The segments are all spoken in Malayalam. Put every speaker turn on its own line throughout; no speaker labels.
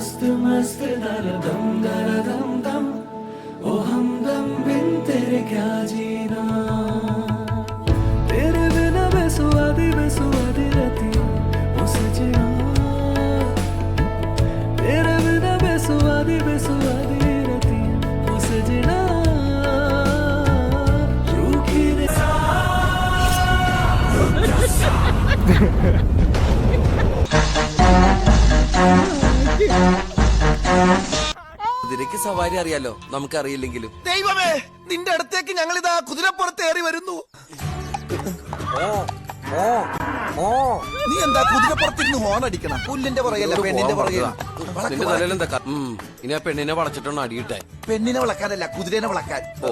मस्त मस्त दर दम दर दम दम। ओ हमदम बिन तेरे क्या जीना। तेरे बिना बेसुआदी बेसुआदी रहती ओ सजना तेरे
കുതിരക്ക് സവാരി അറിയാലോ. നമുക്കറിയില്ലെങ്കിലും.
ദൈവമേ നിന്റെ അടുത്തേക്ക് ഞങ്ങൾ ഇതാ കുതിരപ്പുറത്ത് ഏറി വരുന്നു. നീ എന്താ കുതിരപ്പുറത്തിരുന്ന് ഹോൺ അടിക്കണം? പുല്ലിന്റെ പുറകെയല്ല പെണ്ണിന്റെ പുറകെ
നിന്റെ തലയിലെന്താ ക- ഇനി ആ പെണ്ണിനെ വളച്ചിട്ടാണ് അടിയിട്ടെ.
പെണ്ണിനെ വളക്കാനല്ല കുതിരനെ വളക്കാൻ.
ഓ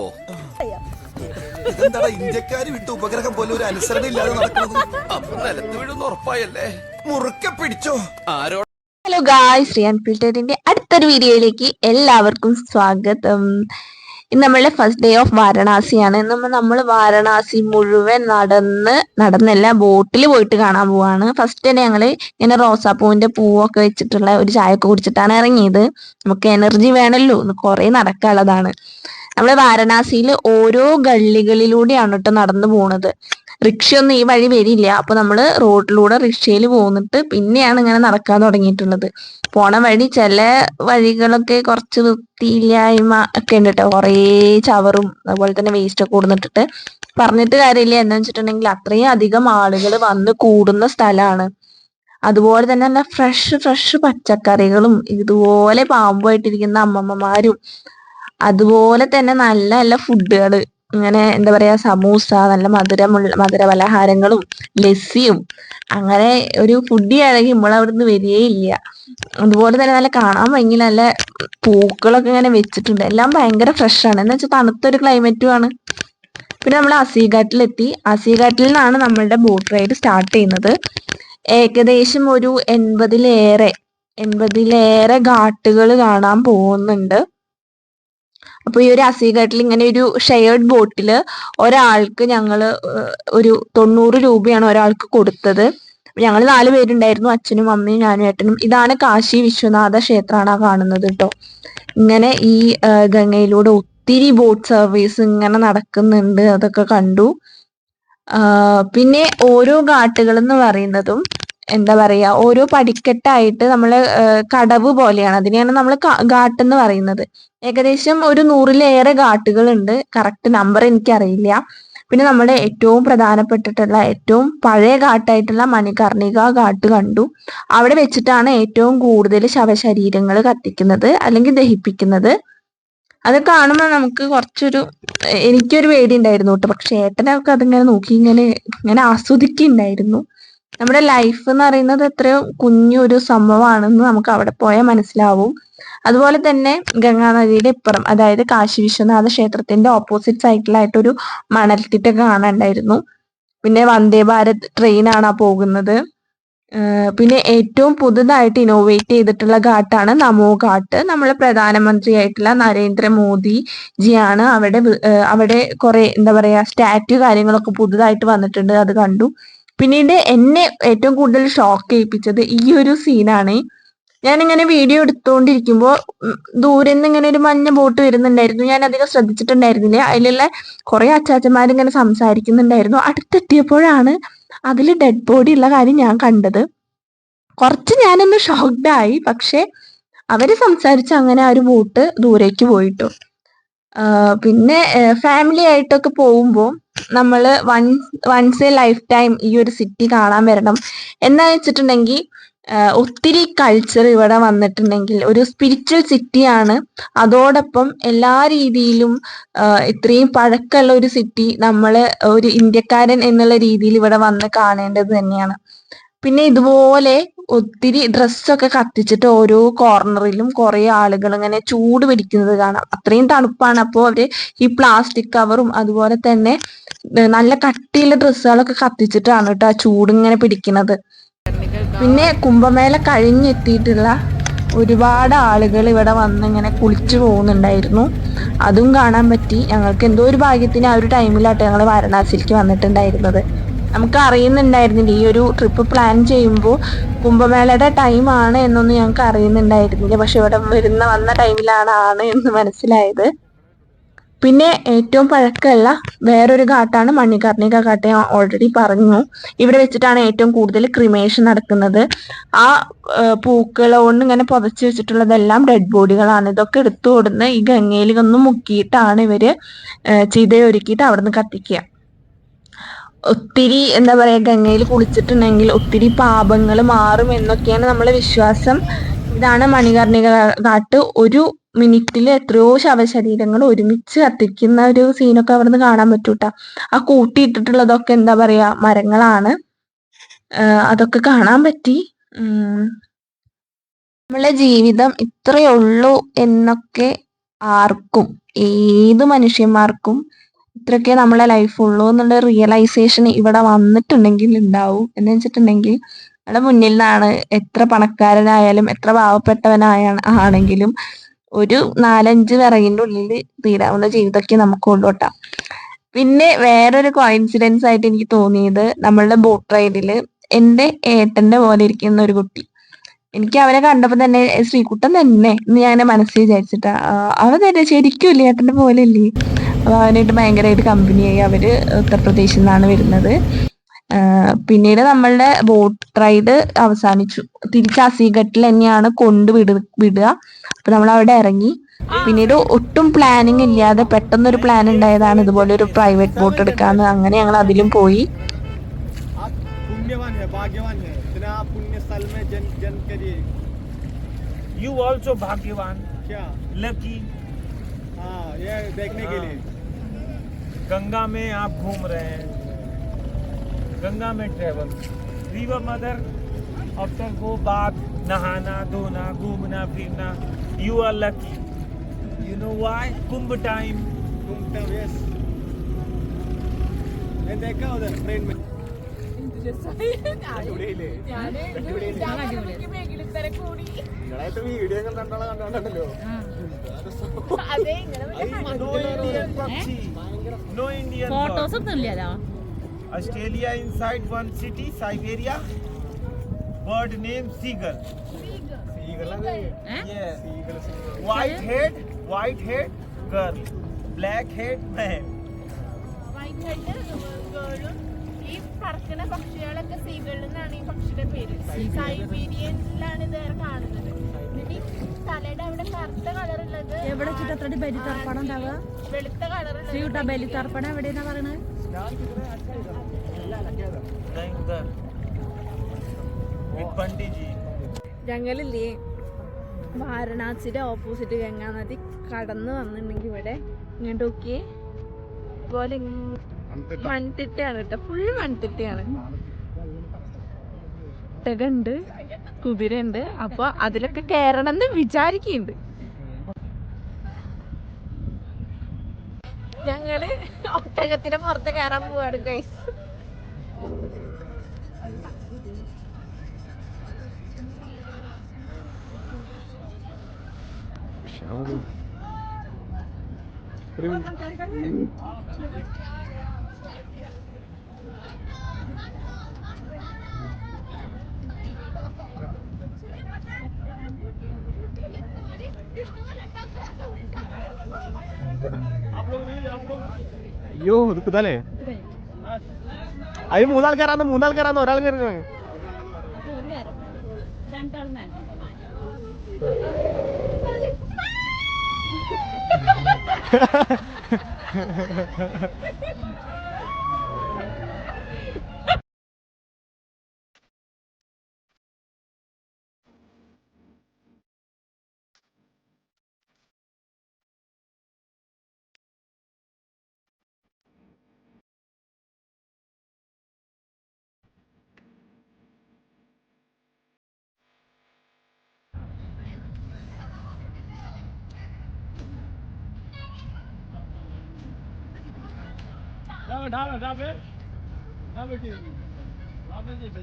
ഇതെന്താടാ ഇന്ത്യക്കാര് വിട്ട് ഉപഗ്രഹം പോലെ ഒരു അനുസരണ ഇല്ലാതെ നടക്കുന്നത്?
അപ്പൊ നിലത്ത് വീഴുന്ന ഉറപ്പായല്ലേ?
മുറുക്കെ പിടിച്ചോ.
ആരോ
ഹലോ ഗായ് ശ്രീ അൺഫിൽറ്ററിന്റെ അടുത്തൊരു വീഡിയോയിലേക്ക് എല്ലാവർക്കും സ്വാഗതം. ഇന്ന് നമ്മളുടെ ഫസ്റ്റ് ഡേ ഓഫ് വാരണാസിയാണ്. നമ്മൾ നമ്മൾ വാരണാസി മുഴുവൻ നടന്ന് നടന്നല്ല ബോട്ടിൽ പോയിട്ട് കാണാൻ പോവാണ്. ഫസ്റ്റ് തന്നെ ഞങ്ങൾ ഇങ്ങനെ റോസാപ്പൂവിന്റെ പൂവൊക്കെ വെച്ചിട്ടുള്ള ഒരു ചായ ഒക്കെ കുടിച്ചിട്ടാണ് ഇറങ്ങിയത്. നമുക്ക് എനർജി വേണല്ലോ. കുറെ നടക്കാനുള്ളതാണ്. നമ്മൾ വാരണാസിയിൽ ഓരോ ഗള്ളികളിലൂടെയാണ് കേട്ടോ നടന്നു പോണത്. റിക്ഷയൊന്നും ഈ വഴി വരില്ല. അപ്പൊ നമ്മൾ റോഡിലൂടെ റിക്ഷയിൽ പോന്നിട്ട് പിന്നെയാണ് ഇങ്ങനെ നടക്കാൻ തുടങ്ങിയിട്ടുള്ളത്. പോണ വഴി ചില വഴികളൊക്കെ കുറച്ച് വൃത്തിയില്ലായ്മ ഒക്കെ ഉണ്ട് കേട്ടോ കുറേ ചവറും അതുപോലെ തന്നെ വേസ്റ്റ് ഒക്കെ കൂടുന്നിട്ടിട്ട്. പറഞ്ഞിട്ട് കാര്യമില്ല എന്ന് വെച്ചിട്ടുണ്ടെങ്കിൽ അത്രയും അധികം ആളുകൾ വന്ന് കൂടുന്ന സ്ഥലമാണ് അതുപോലെ തന്നെ നല്ല ഫ്രഷ് ഫ്രഷ് പച്ചക്കറികളും ഇതുപോലെ പാമ്പായിട്ടിരിക്കുന്ന അമ്മമ്മമാരും അതുപോലെ തന്നെ നല്ല നല്ല ഫുഡുകൾ ഇങ്ങനെ എന്താ പറയാ സമൂസ നല്ല മധുരമുള്ള മധുര പലഹാരങ്ങളും ലസ്സിയും അങ്ങനെ ഒരു ഫുഡി ആണെങ്കിൽ നമ്മൾ അവിടുന്ന് വരികയില്ല. അതുപോലെ തന്നെ നല്ല കാണാൻ ഭയങ്കര നല്ല പൂക്കളൊക്കെ ഇങ്ങനെ വെച്ചിട്ടുണ്ട്. എല്ലാം ഭയങ്കര ഫ്രഷ് ആണ്. എന്ന് വെച്ചാൽ തണുത്തൊരു ക്ലൈമറ്റും ആണ്. പിന്നെ നമ്മൾ അസീഘാട്ടിലെത്തി. അസീഘാട്ടിൽ നിന്നാണ് നമ്മളുടെ ബോട്ട് റൈഡ് സ്റ്റാർട്ട് ചെയ്യുന്നത്. ഏകദേശം ഒരു എൺപതിലേറെ എൺപതിലേറെ ഘാട്ടുകൾ കാണാൻ പോകുന്നുണ്ട്. അപ്പൊ ഈ ഒരു അസീഘട്ടിൽ ഇങ്ങനെ ഒരു ഷെയർഡ് ബോട്ടിൽ ഒരാൾക്ക് ഞങ്ങൾ ഒരു തൊണ്ണൂറ് രൂപയാണ് ഒരാൾക്ക് കൊടുത്തത്. ഞങ്ങൾ നാല് പേരുണ്ടായിരുന്നു അച്ഛനും അമ്മയും ഞാനും ഏട്ടനും. ഇതാണ് കാശി വിശ്വനാഥ ക്ഷേത്രമാണ് കാണുന്നത് കേട്ടോ ഇങ്ങനെ ഈ ഗംഗയിലൂടെ ഒത്തിരി ബോട്ട് സർവീസ് ഇങ്ങനെ നടക്കുന്നുണ്ട് അതൊക്കെ കണ്ടു. പിന്നെ ഓരോ ഘാട്ടുകൾ എന്ന് പറയുന്നതും എന്താ പറയാ ഓരോ പടിക്കെട്ടായിട്ട് നമ്മൾ ഏഹ് കടവ് പോലെയാണ്. അതിനെയാണ് നമ്മൾ ഘാട്ട് എന്ന് പറയുന്നത്. ഏകദേശം ഒരു നൂറിലേറെ ഘാട്ടുകൾ ഉണ്ട് കറക്റ്റ് നമ്പർ എനിക്കറിയില്ല. പിന്നെ നമ്മുടെ ഏറ്റവും പ്രധാനപ്പെട്ടിട്ടുള്ള ഏറ്റവും പഴയ ഘാട്ടായിട്ടുള്ള മണികർണിക ഘാട്ട് കണ്ടു. അവിടെ വെച്ചിട്ടാണ് ഏറ്റവും കൂടുതൽ ശവശരീരങ്ങൾ കത്തിക്കുന്നത് അല്ലെങ്കിൽ ദഹിപ്പിക്കുന്നത്. അത് കാണുമ്പോൾ നമുക്ക് കുറച്ചൊരു എനിക്കൊരു പേടി ഉണ്ടായിരുന്നു കേട്ടോ പക്ഷെ ഏട്ടനൊക്കെ അതിങ്ങനെ നോക്കി ഇങ്ങനെ ഇങ്ങനെ ആസ്വദിക്കുന്നുണ്ടായിരുന്നു നമ്മുടെ ലൈഫ് എന്ന് പറയുന്നത് എത്രയോ കുഞ്ഞൊരു സംഭവമാണെന്ന് നമുക്ക് അവിടെ പോയാൽ മനസ്സിലാവും. അതുപോലെ തന്നെ ഗംഗാനദിയുടെ ഇപ്പുറം അതായത് കാശി വിശ്വനാഥ ക്ഷേത്രത്തിന്റെ ഓപ്പോസിറ്റ് സൈഡിലായിട്ടൊരു മണൽത്തിട്ടൊക്കെ കാണാനുണ്ടായിരുന്നു. പിന്നെ വന്ദേ ഭാരത് ട്രെയിനാണ് പോകുന്നത്. പിന്നെ ഏറ്റവും പുതുതായിട്ട് ഇന്നോവേറ്റ് ചെയ്തിട്ടുള്ള ഘാട്ടാണ് നമോ ഘാട്ട്. നമ്മളെ പ്രധാനമന്ത്രിയായിട്ടുള്ള നരേന്ദ്രമോദി ജിയാണ് അവിടെ അവിടെ കുറെ എന്താ പറയാ സ്റ്റാറ്റ്യൂ കാര്യങ്ങളൊക്കെ പുതുതായിട്ട് വന്നിട്ടുണ്ട്. അത് കണ്ടു. പിന്നീട് എന്നെ ഏറ്റവും കൂടുതൽ ഷോക്ക് ചെയ്യിപ്പിച്ചത് ഈ ഒരു സീനാണ് ഞാനിങ്ങനെ വീഡിയോ എടുത്തുകൊണ്ടിരിക്കുമ്പോൾ ദൂരെ നിന്ന് ഇങ്ങനെ ഒരു മഞ്ഞ ബോട്ട് വരുന്നുണ്ടായിരുന്നു. ഞാൻ അധികം ശ്രദ്ധിച്ചിട്ടുണ്ടായിരുന്നില്ല. അതിലുള്ള കുറെ അച്ചാച്ചന്മാരിങ്ങനെ സംസാരിക്കുന്നുണ്ടായിരുന്നു. അടുത്തെത്തിയപ്പോഴാണ് അതിൽ ഡെഡ് ബോഡി ഉള്ള കാര്യം ഞാൻ കണ്ടത്. കുറച്ച് ഞാനൊന്ന് ഷോക്ക്ഡായി പക്ഷെ അവർ സംസാരിച്ച് അങ്ങനെ ആ ഒരു ബോട്ട് ദൂരേക്ക് പോയിട്ടു. പിന്നെ ഫാമിലി ആയിട്ടൊക്കെ പോകുമ്പോൾ നമ്മൾ once once a life time ഈ ഒരു സിറ്റി കാണാൻ വരണം. എന്താ വെച്ചിട്ടുണ്ടെങ്കിൽ ഒത്തിരി കൾച്ചർ ഇവിടെ വന്നിട്ടുണ്ടെങ്കിൽ ഒരു സ്പിരിച്വൽ സിറ്റിയാണ് അതോടൊപ്പം എല്ലാ രീതിയിലും ഇത്രയും പഴക്കമുള്ള ഒരു സിറ്റി നമ്മൾ ഒരു ഇന്ത്യക്കാരൻ എന്നുള്ള രീതിയിൽ ഇവിടെ വന്ന് കാണേണ്ടത് തന്നെയാണ്. പിന്നെ ഇതുപോലെ ഒത്തിരി ഡ്രസ്സൊക്കെ കത്തിച്ചിട്ട് ഓരോ കോർണറിലും കുറെ ആളുകൾ ഇങ്ങനെ ചൂട് പിടിക്കുന്നത് കാണാം. അത്രയും തണുപ്പാണ്. അപ്പോൾ അവർ ഈ പ്ലാസ്റ്റിക് കവറും അതുപോലെ തന്നെ നല്ല കട്ടിയുള്ള ഡ്രസ്സുകളൊക്കെ കത്തിച്ചിട്ടാണ് കേട്ടോ ആ ചൂട് ഇങ്ങനെ പിടിക്കുന്നത്. പിന്നെ കുംഭമേള കഴിഞ്ഞെത്തിയിട്ടുള്ള ഒരുപാട് ആളുകൾ ഇവിടെ വന്ന് ഇങ്ങനെ കുളിച്ചു പോകുന്നുണ്ടായിരുന്നു. അതും കാണാൻ പറ്റി. ഞങ്ങൾക്ക് എന്തോ ഒരു ഭാഗ്യത്തിന് ആ ഒരു ടൈമിലാട്ടോ ഞങ്ങൾ വാരണാസിയിലേക്ക് വന്നിട്ടുണ്ടായിരുന്നത്. നമുക്ക് അറിയുന്നുണ്ടായിരുന്നില്ല ഈ ഒരു ട്രിപ്പ് പ്ലാൻ ചെയ്യുമ്പോൾ കുംഭമേളയുടെ ടൈമാണ് എന്നൊന്നും ഞങ്ങൾക്ക് അറിയുന്നുണ്ടായിരുന്നില്ല. പക്ഷെ ഇവിടെ വരുന്ന വന്ന ടൈമിലാണ് ആണ് എന്ന് മനസ്സിലായത്. പിന്നെ ഏറ്റവും പഴക്കമുള്ള വേറൊരു ഘാട്ടാണ് മണികർണിക ഘാട്ട് ഞാൻ ഓൾറെഡി പറഞ്ഞു. ഇവിടെ വെച്ചിട്ടാണ് ഏറ്റവും കൂടുതൽ ക്രിമേഷൻ നടക്കുന്നത്. ആ പൂക്കൾ കൊണ്ട് ഇങ്ങനെ പുതച്ച് വെച്ചിട്ടുള്ളതെല്ലാം ഡെഡ് ബോഡികളാണ് ഇതൊക്കെ എടുത്തു കൊടുന്ന് ഈ ഗംഗയിൽ ഒന്ന് മുക്കിയിട്ടാണ് ഇവർ ചിതയൊരുക്കിയിട്ട് അവിടെ നിന്ന് കത്തിക്കുക. ഒത്തിരി എന്താ പറയുക ഗംഗയിൽ കുളിച്ചിട്ടുണ്ടെങ്കിൽ ഒത്തിരി പാപങ്ങൾ മാറും എന്നൊക്കെയാണ് നമ്മളെ വിശ്വാസം. ഇതാണ് മണികർണിക കാട്ട്. ഒരു മിനിറ്റിൽ എത്രയോ ശവശരീരങ്ങൾ ഒരുമിച്ച് കത്തിക്കുന്ന ഒരു സീനൊക്കെ അവിടുന്ന് കാണാൻ പറ്റൂട്ട. ആ കൂട്ടിയിട്ടിട്ടുള്ളതൊക്കെ എന്താ പറയാ മരങ്ങളാണ്. അതൊക്കെ കാണാൻ പറ്റി. നമ്മളെ ജീവിതം ഇത്രയേ ഉള്ളൂ എന്നൊക്കെ ആർക്കും ഏത് മനുഷ്യന്മാർക്കും ഇത്രയൊക്കെ നമ്മളെ ലൈഫ് ഉള്ളൂ എന്നുള്ള റിയലൈസേഷൻ ഇവിടെ വന്നിട്ടുണ്ടെങ്കിൽ ഉണ്ടാവും എന്ന് വെച്ചിട്ടുണ്ടെങ്കിൽ നമ്മുടെ മുന്നിൽ നിന്നാണ് എത്ര പണക്കാരനായാലും എത്ര പാവപ്പെട്ടവനായ ആണെങ്കിലും ഒരു നാലഞ്ച് വിറകിന്റെ ഉള്ളിൽ തീരാവുന്ന ജീവിതമൊക്കെ നമുക്ക് കൊണ്ടോട്ടാം പിന്നെ വേറൊരു കോയിൻസിഡൻസ് ആയിട്ട് എനിക്ക് തോന്നിയത് നമ്മളുടെ ബോട്ട് റൈഡിൽ എന്റെ ഏട്ടന്റെ പോലെ ഇരിക്കുന്ന ഒരു കുട്ടി. എനിക്ക് അവനെ കണ്ടപ്പോൾ തന്നെ ശ്രീകുട്ടൻ തന്നെ? എന്ന് ഞാൻ മനസ്സിൽ വിചാരിച്ചിട്ടാ. അവൻ തന്നെ ശരിക്കും ഇല്ലേ ഏട്ടന്റെ പോലെ ഇല്ലേ? അപ്പൊ അവനായിട്ട് ഭയങ്കരമായിട്ട് കമ്പനിയായി അവര് ഉത്തർപ്രദേശിൽ നിന്നാണ് വരുന്നത് ആ, പിന്നീട് നമ്മളുടെ ബോട്ട് റൈഡ് അവസാനിച്ചു തിരിച്ച് അസീഘട്ടിൽ തന്നെയാണ് കൊണ്ട് വിട വിടുക അപ്പൊ നമ്മൾ അവിടെ ഇറങ്ങി പിന്നീട് ഒട്ടും പ്ലാനിങ് ഇല്ലാതെ പെട്ടെന്നൊരു പ്ലാൻ ഉണ്ടായതാണ് ഇതുപോലെ ഒരു പ്രൈവറ്റ് ബോട്ട് എടുക്കാന്ന് അങ്ങനെ ഞങ്ങൾ അതിലും പോയി
आप पुण्यवान है भाग्यवान है इतना पुण्य स्थल में जन जन करिए
You also भाग्यवान
क्या
लकी
हाँ ये देखने के लिए
गंगा में आप घूम रहे हैं गंगा में travel river mother after go bath नहाना धोना घूमना फिरना you are lucky you know why Kumbh time
घूमता यस मैं देखा उधर ट्रेन में വീഡിയോ കണ്ടോളാം കണ്ടോണ്ടല്ലോ
No Indian Photos
bird. ഒന്നും ഇല്ലല്ലോ
Australia inside one city, Siberia. Bird name seagull. Seagull. Eh? Yeah. Seagull. White head, white head, girl. Black head, man. White head, girl.
ഈ പറക്കുന്ന പക്ഷികളൊക്കെ സീകളിൽ നിന്നാണ് ഈ പക്ഷിയുടെ പേര് സൈബീരിയനിലാണ് ഇത് കാണുന്നത്
എവിടെ ചിട്ടത്തടി ബലി തർപ്പണം ഉണ്ടാവുക? ബലി തർപ്പണം എവിടെയെന്നാ പറയണത്.
ഞങ്ങളില്ലേ വാരണാസിയുടെ ഓപ്പോസിറ്റ് ഗംഗാ നദി കടന്നു വന്നിട്ടുണ്ടെങ്കിൽ ഇവിടെ. ഇങ്ങോട്ട് നോക്കിയേ. പോലെ മൺതിട്ടയാണ് കേട്ടോ. ഫുൾ മൺതിട്ടയാണ്. ഒട്ടകണ്ട് കുതിരണ്ട് അപ്പൊ അതിലൊക്കെ കയറണം എന്ന് വിചാരിക്കുന്നുണ്ട് ഞങ്ങൾ ഒട്ടകത്തിന്റെ പുറത്ത് കയറാൻ പോവാണ് ഗൈസ്
അയ്യോ ഇത് ഇതല്ലേ അതിന് മൂന്നാൾക്കാരാന്ന് മൂന്നാൾക്കാരാന്ന് ഒരാൾ കയറി Ha ha ha ha ha. ढाबे ढाबे ढाबे ढाबे ढाबे ढाबे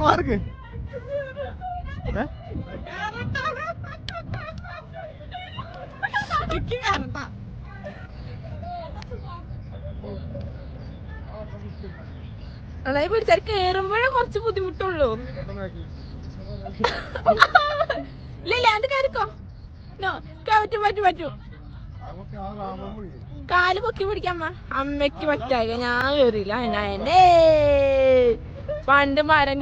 മാർക്ക്
അതായത് പിടിച്ചാൽ കേറുമ്പോഴേ കുറച്ച് ബുദ്ധിമുട്ടുള്ളൂ. ഇല്ല അത് കയറിക്കോ പറ്റും പറ്റും. പറ്റും കാൽ പൊക്കി പിടിക്കാൻ അമ്മയ്ക്ക് അമ്മയ്ക്ക് പറ്റാക ഞാൻ കേറിയില്ല. എന്നാ പണ്ട് മരം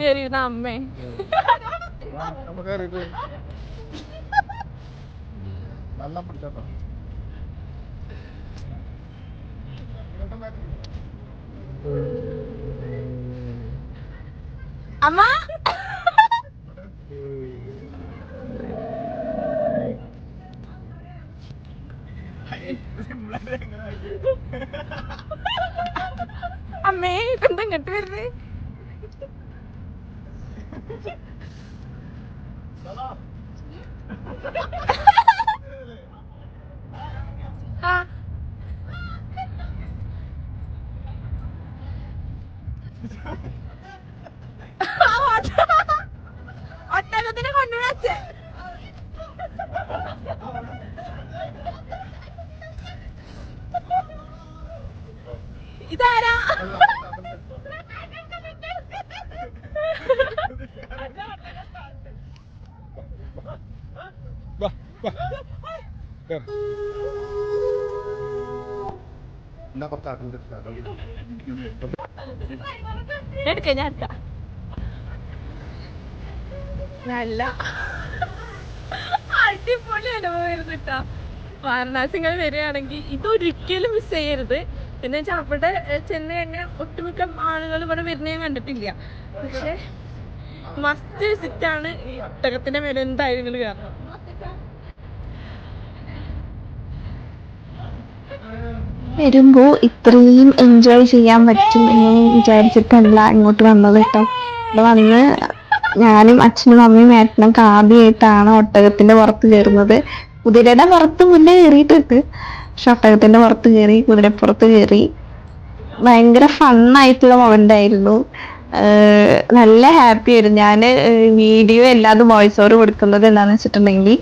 പിടിച്ചോട്ടോ
അമ്മ. അമ്മേ. ഇതാരാ?
എന്നാ കുറച്ച്
എടുക്ക ഞാൻ എടുക്കാം. നല്ല അടിപൊളി അനുഭവമായിരുന്നു കേട്ടോ. വാരണാസിങ്ങൾ വരികയാണെങ്കിൽ ഇതൊരിക്കലും മിസ് ചെയ്യരുത്. പിന്നെ വെച്ചാൽ അവിടെ ചെന്ന് കഴിഞ്ഞാൽ ഒട്ടുമിക്ക ആളുകൾ ഇവിടെ വരുന്നേ കണ്ടിട്ടില്ല. പക്ഷെ മസ്റ്റ് വിസിറ്റ് ആണ് ഈ ഒട്ടകത്തിന്റെ മേലെ എന്തായാലും നിങ്ങൾ കയറണം വരുമ്പോ ഇത്രയും എൻജോയ് ചെയ്യാൻ പറ്റും എന്ന് വിചാരിച്ചിട്ടല്ല ഇങ്ങോട്ട് വന്നത് കേട്ടോ. ഇവിടെ വന്ന് ഞാനും അച്ഛനും അമ്മയും ഏട്ടനും ആദ്യമായിട്ടാണ് ഒട്ടകത്തിന്റെ പുറത്ത് കയറുന്നത് കുതിരയുടെ പുറത്ത് മുന്നേ കയറിയിട്ടുണ്ട് പക്ഷെ ഒട്ടകത്തിന്റെ പുറത്ത് കയറി കുതിരപ്പുറത്ത് കയറി ഭയങ്കര ഫണ്ണായിട്ടുള്ള മൊമെന്റ് ആയിരുന്നു. നല്ല ഹാപ്പി ആയിരുന്നു. ഞാൻ വീഡിയോ എല്ലാതും വോയിസ് ഓവർ കൊടുക്കുന്നത് എന്താണെന്ന് വെച്ചിട്ടുണ്ടെങ്കിൽ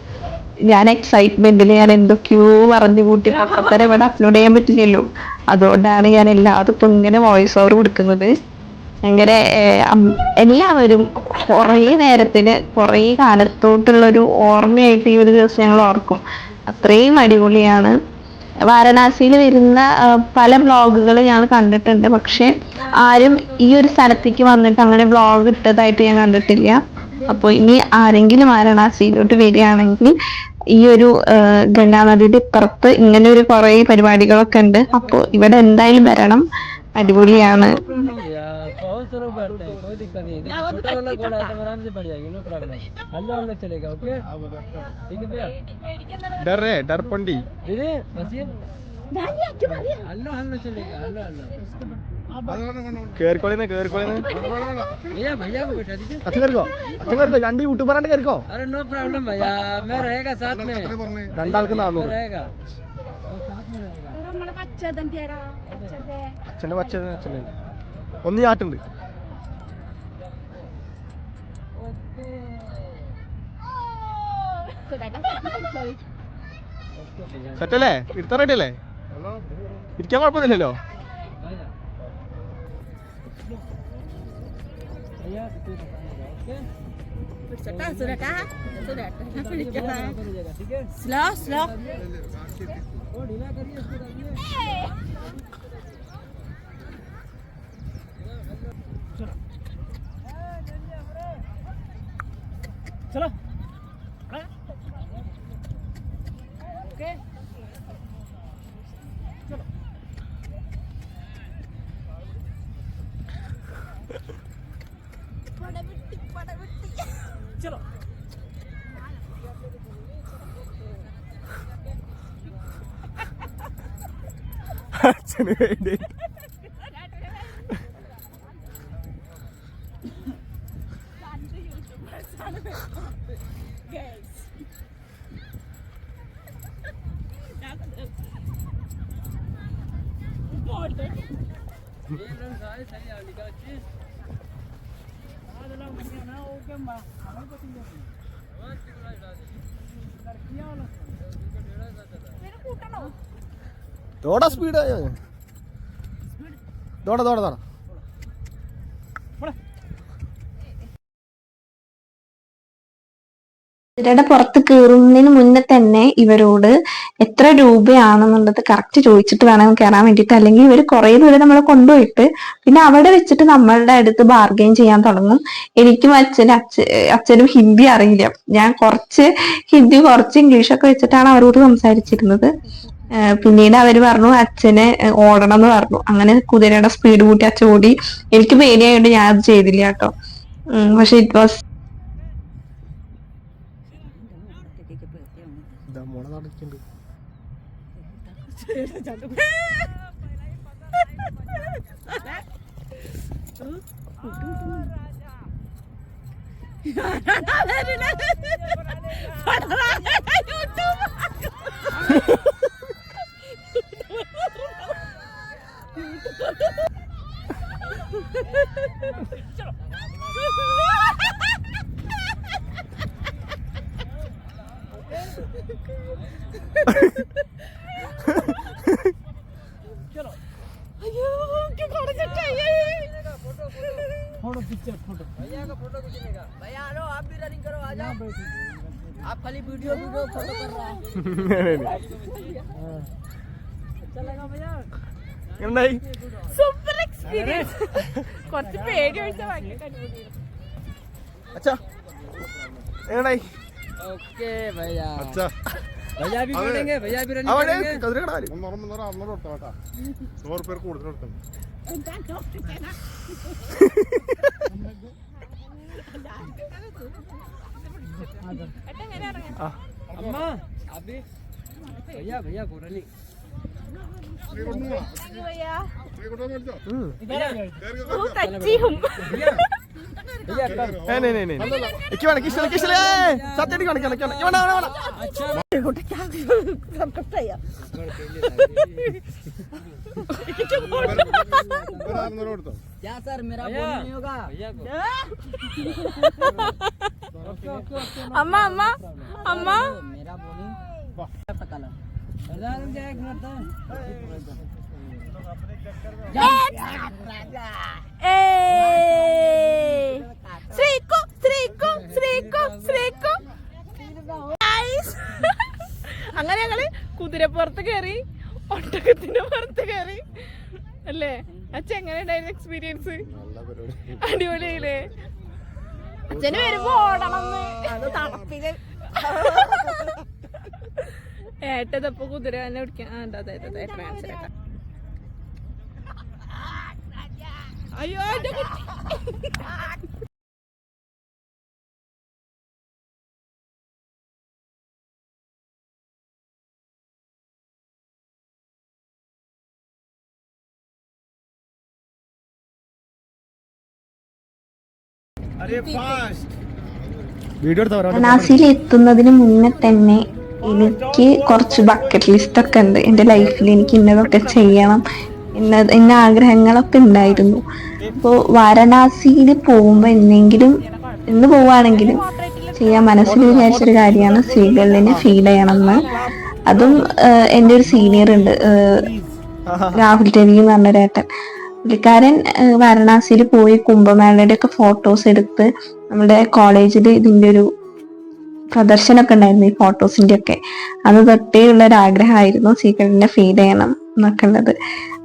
ഞാൻ എക്സൈറ്റ്മെന്റിൽ ഞാൻ എന്തൊക്കെയോ പറഞ്ഞു കൂട്ടി പത്തര ഇവിടെ അപ്ലോഡ് ചെയ്യാൻ പറ്റില്ലല്ലോ. അതുകൊണ്ടാണ് ഞാൻ ഇപ്പൊ ഇങ്ങനെ വോയിസ് ഓവർ കൊടുക്കുന്നത്. ഭയങ്കര എല്ലാവരും കുറേ നേരത്തിന് കുറേ കാലത്തോട്ടുള്ളൊരു ഓർമ്മയായിട്ട് ഈ ഒരു ദിവസം ഞങ്ങൾ ഓർക്കും. അത്രയും അടിപൊളിയാണ്. വാരണാസിയിൽ വരുന്ന പല വ്ളോഗുകൾ ഞാൻ കണ്ടിട്ടുണ്ട്. പക്ഷേ ആരും ഈ ഒരു സ്ഥലത്തേക്ക് വന്നിട്ട് അങ്ങനെ വ്ളോഗ് ഇട്ടതായിട്ട് ഞാൻ കണ്ടിട്ടില്ല. അപ്പോൾ ഇനി ആരെങ്കിലും വാരണാസിയിലോട്ട് വരികയാണെങ്കിൽ ഈ ഒരു ഗംഗാനദിയുടെ ഇപ്പുറത്ത് ഇങ്ങനെ ഒരു കുറേ പരിപാടികളൊക്കെ ഉണ്ട്. അപ്പോൾ ഇവിടെ എന്തായാലും വരണം. അടിപൊളിയാണ്.
बहुत सारा बैठते हैं कोई दिक्कत नहीं है छोटा वाला घोड़ा है तो आराम से बढ़ जाएगी नो प्रॉब्लम हल्ला हल्ला चलेगा ओके ठीक है भैया
डर रहे डर पंडी
दीदी वसीम हल्ला हल्ला चलेगा हल्ला हल्ला
കേറിക്കോളിന്ന് കേറിക്കോളിന്ന്
भैया भैया को बैठा दीजिए
അച്ഛൻ കയറിക്കോ അച്ഛൻ കയറിക്കോ രണ്ട് യൂട്യൂബറാണ്ട് കയറിക്കോ
अरे नो प्रॉब्लम भैया मैं रहेगा साथ में
രണ്ടാൾക്ക്
मैं
നാന്നൂറ്
रहेगा वो साथ में रहेगा
അച്ഛന്റെ പച്ച അച്ഛൻ്റെ ഒന്ന് ചാട്ടുണ്ട് സെറ്റല്ലേ? ഇരുത്താൻ റെഡി അല്ലേ? ഇരിക്കാൻ കുഴപ്പമൊന്നുമില്ലല്ലോ.
സ്ലോ സ്ലോ चलो
కూర్చొని వేయండి थोड़ा स्पीड आया ദോട ദോട ദോട.
ഇവരുടെ പുറത്ത് കയറുന്നതിന് മുന്നേ തന്നെ ഇവരോട് എത്ര രൂപയാണെന്നുള്ളത് കറക്റ്റ് ചോദിച്ചിട്ട് വേണം കയറാൻ വേണ്ടിയിട്ട്. അല്ലെങ്കിൽ ഇവർ കുറേ ദൂരം നമ്മളെ കൊണ്ടുപോയിട്ട് പിന്നെ അവിടെ വെച്ചിട്ട് നമ്മളുടെ അടുത്ത് ബാർഗെയിൻ ചെയ്യാൻ തുടങ്ങും. എനിക്കും അച്ഛനും അച്ഛ അച്ഛനും ഹിന്ദി അറിയില്ല. ഞാൻ കുറച്ച് ഹിന്ദി കുറച്ച് ഇംഗ്ലീഷൊക്കെ വെച്ചിട്ടാണ് അവരോട് സംസാരിച്ചിരുന്നത്. പിന്നീട് അവർ പറഞ്ഞു അച്ഛനെ ഓടണം എന്ന് പറഞ്ഞു. അങ്ങനെ കുതിരയുടെ സ്പീഡ് കൂട്ടി അച്ഛൻ ഓടി. എനിക്ക് പേടിയായതുകൊണ്ട് ഞാൻ അത് ചെയ്തില്ല കേട്ടോ. പക്ഷെ ഇറ്റ് വാസ്
മോളെ
फोटो पिक्चर फोटो भैया
का फोटो
खींचने भैया
आ
आप भी रनिंग करो आ
जाओ
आप
खाली
वीडियो वीडियो फोटो कर
रहा है नहीं
नहीं चलेगा भैया नहीं सुपर को रनिंग
ഇറങ്ങി പോയാ. ഓ, കച്ചിയും.
भैया कब
ഏ നെ നെ നെ എനിക്ക് വേണം കിഷല കിഷല സത്യം കാണിക്കണം കാണിക്കണം വേണം വേണം വേണം
കൊടുത്തോ
क्या सर मेरा बोल नहीं होगा भैया को ओके
या सर
मेरा फोन नहीं होगा अम्मा अम्मा अम्मा मेरा
बोलिंग ശ്രീക്കു ശ്രീക്കു ശ്രീക്കു ശ്രീക്കു Guys. അങ്ങനെ ഞങ്ങൾ കുതിരപ്പുറത്ത് കയറി ഒട്ടകത്തിന്റെ പുറത്ത് കയറി അല്ലേ? അച്ഛൻ എങ്ങനെ ഉണ്ടായിരുന്നു എക്സ്പീരിയൻസ് അടിപൊളിയില്ലേ അച്ഛന് വരുമ്പോ ഓടണം തണുപ്പിൽ. ഏട്ടതപ്പൊ കുതിര തന്നെ പിടിക്കാൻ ആ അതെ അതെ ഏട്ടനെ. അയ്യോ എന്റെ കുട്ടി
എത്തുന്നതിന് മുന്നേ തന്നെ എനിക്ക് കുറച്ച് ബക്കറ്റ് ലിസ്റ്റ് ഒക്കെ ഉണ്ട്. എന്റെ ലൈഫിൽ എനിക്ക് ഇന്നതൊക്കെ ചെയ്യണം ഇന്ന ഇന്ന ആഗ്രഹങ്ങളൊക്കെ ഉണ്ടായിരുന്നു. അപ്പോൾ വാരണാസിയിൽ പോകുമ്പോൾ എന്നെങ്കിലും എന്ന് പോവാണെങ്കിലും ചെയ്യാൻ മനസ്സിൽ വിചാരിച്ചൊരു കാര്യമാണ് സ്ത്രീകളിനെ ഫീൽ ചെയ്യണമെന്ന്. അതും എന്റെ ഒരു സീനിയർ ഉണ്ട് രാഹുൽ രവി എന്ന് പറഞ്ഞൊരേട്ടൻ പുള്ളിക്കാരൻ വാരണാസിയിൽ പോയി കുംഭമേളയുടെ ഒക്കെ ഫോട്ടോസ് എടുത്ത് നമ്മുടെ കോളേജിൽ ഇതിന്റെ ഒരു പ്രദർശനമൊക്കെ ഉണ്ടായിരുന്നു ഈ ഫോട്ടോസിന്റെ ഒക്കെ അത് തൊട്ടേ ഉള്ള ഒരു ആഗ്രഹമായിരുന്നു സീക്രട്ടിനെ ഫീൽ ചെയ്യണം എന്നൊക്കെ ഉള്ളത്.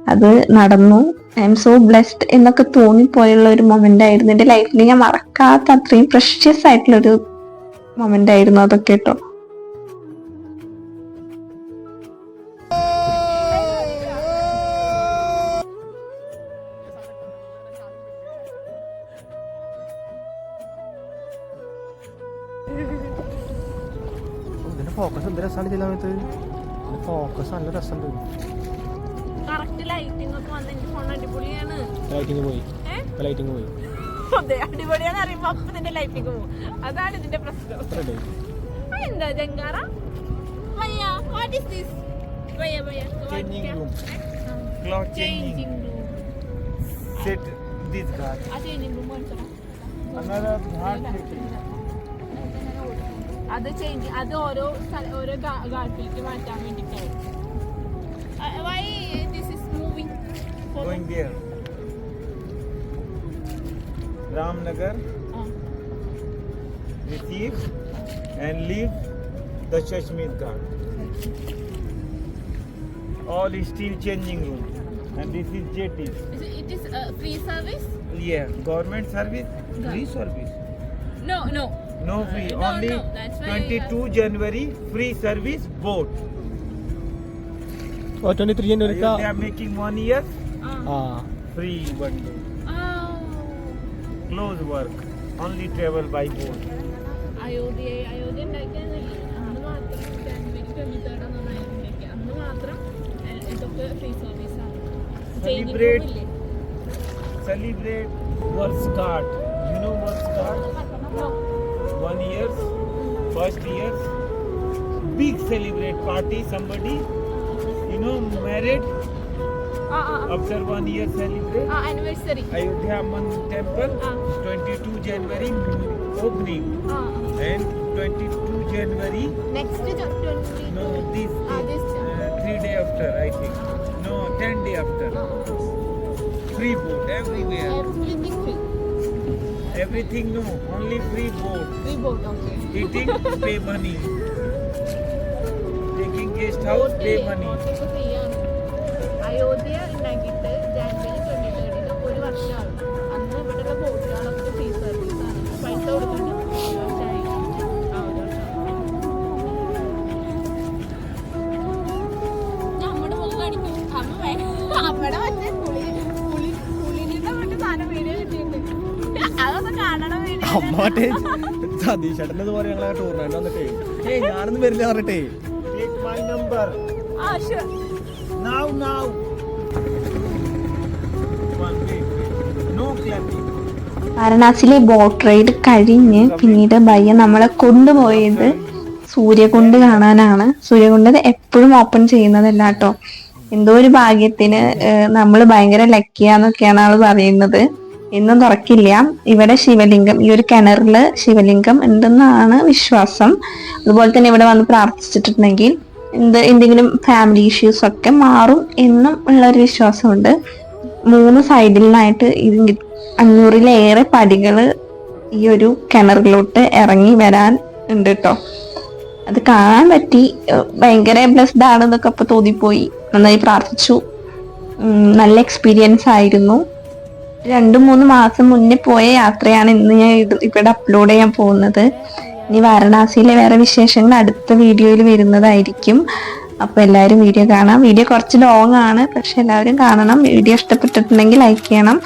അത് നടന്നു. ഐ എം സോ ബ്ലെസ്ഡ് എന്നൊക്കെ തോന്നിപ്പോയുള്ള ഒരു മൊമെന്റ് ആയിരുന്നു. എന്റെ ലൈഫിൽ ഞാൻ മറക്കാത്ത അത്രയും പ്രഷ്യസ് ആയിട്ടുള്ള ഒരു മൊമെന്റ് ആയിരുന്നു അതൊക്കെ കേട്ടോ.
ഫോക്കസ് എന്ത് രസമാണ് ഇതിൽ സമയത്ത് ഫോക്കസ് നല്ല രസമുണ്ട്
ലൈറ്റിംഗ് ഒക്കെ വന്ന് ഫോൺ അടിപൊളിയാണ്.
ലൈറ്റിങ് പോയി.
ഏ?
പോയി.
അടിപൊളിയാന്ന് അറിയുമ്പോ അപ്പൊ നിന്റെ ലൈറ്റിംഗ് പോകും അതാണ് ഇതിന്റെ പ്രശ്നം. എന്താ ജങ്കാറ? വയ്യ വാട്ട് ഈസ് ദിസ് വയ്യ വയ്യ.
Changing room set this ghat.
ആ ചേഞ്ചിങ് റൂം
ghat setting.
അത് ചേഞ്ച് അത് ഓരോ സ്ഥല- ഓരോ ഗാട്ടിലേക്ക് മാറ്റാൻ വേണ്ടിട്ടാണ് why this is moving
Going there. Ramnagar receive and leave the Shashmir Ghat. All is still changing room. And this is jetties.
It is free service
Yeah, government service, free service.
No no
No free,
Uh, no,
only
no, that's why I
22 January free service boat.
और ट्वेंटी थ्री जनवरी का
They are making one year
हाँ
free one day.
Oh.
Close work, only travel by boat.
Ayodhya Ayodhya ഉണ്ടാക്കിയത് അന്ന് മാത്രം ജനുവരി ട്വന്റി തേർഡ് ഉണ്ടാക്കിയ അന്ന് മാത്രം എ- ഇതൊക്കെ ഫ്രീ സർവീസ് ആണ് Changing
Celebrate.
room ഇല്ലേ?
Celebrate World's Card. You know World's Card? one year, first year, big celebrate party. Somebody, you know, married.
Uh, uh,
Observe one year celebrate.
Uh, anniversary.
Ayodhya Man temple,
uh.
22 January opening.
Uh.
Ah, and 22 January.
Next uh, to
No, this.
Uh, this
uh, three day after, I think. No, 10 day after. Uh. Free food everywhere.
Everything free.
Everything no, only free boat.
Free boat, okay.
Eating, pay money. Taking guest house, pay money.
അമ്മാട്ടെ. Satheesh ചേട്ടന്റെ പോലെ ഞങ്ങളെ ടൂർണമെന്റ് വന്നിട്ടേ. ഏയ് ഞാനൊന്നും വരില്ല പറഞ്ഞിട്ടേ.
വാരണാസിയിലെ ബോട്ട് റൈഡ് കഴിഞ്ഞ് പിന്നീട് ഭയ്യ നമ്മളെ കൊണ്ടുപോയത് സൂര്യകുണ്ട് കാണാനാണ്. സൂര്യകുണ്ട് എപ്പോഴും ഓപ്പൺ ചെയ്യുന്നതല്ല കേട്ടോ. എന്തോ ഒരു ഭാഗ്യത്തിന് നമ്മൾ ഭയങ്കര ലക്കിയാന്നൊക്കെയാണ് ആൾ പറയുന്നത്. എന്നും തുറക്കില്ല. ഇവിടെ ശിവലിംഗം ഈ ഒരു കിണറിൽ ശിവലിംഗം ഉണ്ടെന്നാണ് വിശ്വാസം. അതുപോലെ തന്നെ ഇവിടെ വന്ന് പ്രാർത്ഥിച്ചിട്ടുണ്ടെങ്കിൽ എന്ത് എന്തെങ്കിലും ഫാമിലി ഇഷ്യൂസ് ഒക്കെ മാറും എന്നും ഉള്ള ഒരു വിശ്വാസമുണ്ട്. മൂന്ന് സൈഡിലായിട്ട് ഇത് അഞ്ഞൂറിലേറെ പടികൾ ഈ ഒരു കിണറിലോട്ട് ഇറങ്ങി വരാൻ ഉണ്ട് കേട്ടോ അത് കാണാൻ പറ്റി. ഭയങ്കര ബ്ലെസ്ഡ് ആണെന്നൊക്കെ അപ്പൊ തോന്നിപ്പോയി. നന്നായി പ്രാർത്ഥിച്ചു. നല്ല എക്സ്പീരിയൻസ് ആയിരുന്നു. രണ്ടു മൂന്ന് മാസം മുന്നേ പോയ യാത്രയാണ് ഇന്ന് ഞാൻ ഇവിടെ അപ്ലോഡ് ചെയ്യാൻ പോകുന്നത്. ഇനി വാരണാസിയിലെ വേറെ വിശേഷങ്ങൾ അടുത്ത വീഡിയോയിൽ വരുന്നതായിരിക്കും. അപ്പൊ എല്ലാവരും വീഡിയോ കാണാം. വീഡിയോ കുറച്ച് ലോങ് ആണ്. പക്ഷെ എല്ലാവരും കാണണം. വീഡിയോ ഇഷ്ടപ്പെട്ടിട്ടുണ്ടെങ്കിൽ ലൈക്ക് ചെയ്യണം.